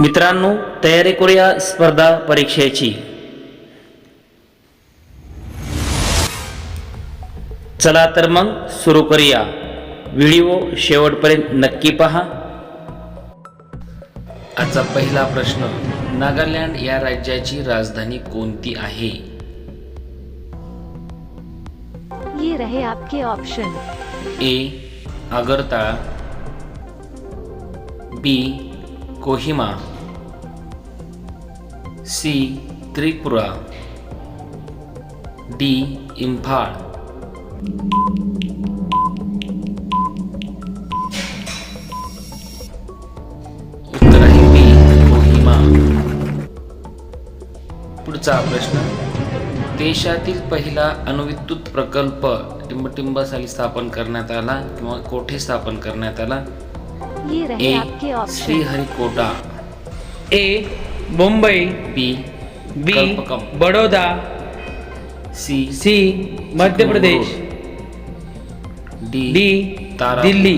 मित्रांनो तयारी करूया स्पर्धा परीक्षेची. चला तर मग सुरू करूया. व्हिडिओ शेवटपर्यंत नक्की पहा. आजचा पहिला प्रश्न नागालँड या राज्याची राजधानी कोणती आहे? ये रहे आपके option A Agartala. B Kohima. C Tripura. D Imphal उत्तर आहे बी कोहिमा पुढचा प्रश्न. देशातील पहिला अणुविद्युत प्रकल्प टिंबटिंब साली स्थापन करण्यात आला किंवा कोठे स्थापन करण्यात आला? ए आपके option Sriharikota. A Mumbai B B Kalpakkam. Baroda C C Madhya Pradesh. D D Tara Delhi.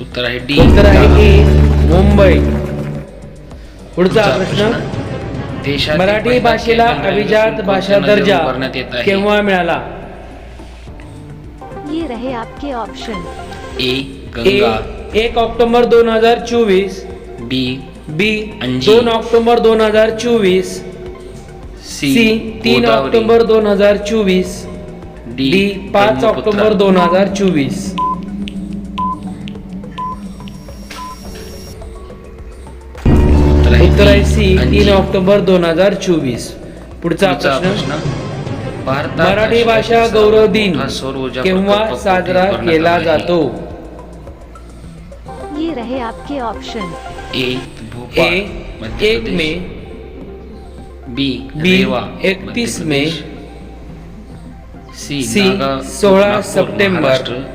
उत्तर आहे डी उत्तर आहे. ए मुंबई. पुढचा पुढचा प्रश्न. देशातील मराठी भाषेला अभिजात भाषा दर्जा उभारण्यात येत आहे. केव्हा मिळाला? रहे आपके ऑप्शन ए गंगा. एक ऑक्टोबर दोन हजार चोवीस. बी बी अंजी. दोन ऑक्टोबर दोन हजार चोवीस. सी सी तीन गोदावरी. ऑक्टोबर दोन हजार चोवीस. डी डी पाच ब्रह्मपुत्रा. ऑक्टोबर दोन हजार चोवीस. उत्तर आहे उत्तर आहे डी, सी अंजी. तीन ऑक्टोबर दोन हजार चोवीस. पुढचा पुढचा प्रश्न. मराठी भाषा गौरव दिन केव्हा साजरा केला? जातो ये रहे आपके ऑप्शन ए एक. मे बी बी रेवा 31 मध्य मे. सी सी नागा- 16 नागपूर, सप्टेंबर.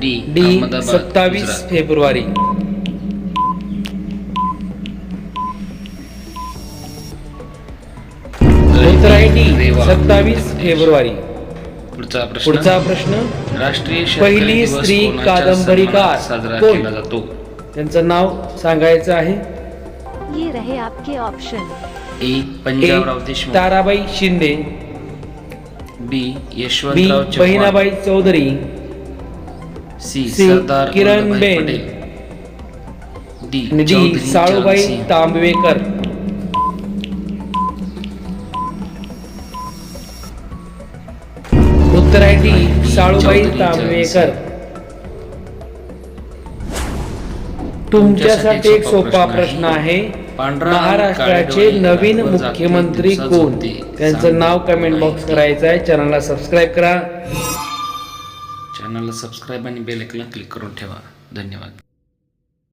डी डी सत्तावीस. फेब्रुवारी सत्तावीस फेब्रुवारी. पुढचा प्रश्न. पुढचा प्रश्न राष्ट्रीय पहिली स्त्री कादंबरीकार साजरा कोण? केला जातो? त्यांचं नाव सांगायचं आहे. ये रहे आपके option A A Panjabrao Deshmukh. Tarabai Shinde. B B Yashwantrao Chavan. Bahinabai Chaudhari. C C Sardar Kiran Vallabhbhai Ben. Patel. D आणि डी चौधरी साळूबाई. तांबवेकर. डी साळूबाई चौधरी तांबवेकर तुमच्यासाठी एक सोपा प्रश्न आहे. महाराष्ट्राचे नवीन मुख्यमंत्री कोण. त्यांचं नाव कमेंट बॉक्स. करायचं आहे. चॅनलला सबस्क्राईब करा. चॅनलला सबस्क्राईब आणि बेल आयकॉन क्लिक करून ठेवा. धन्यवाद.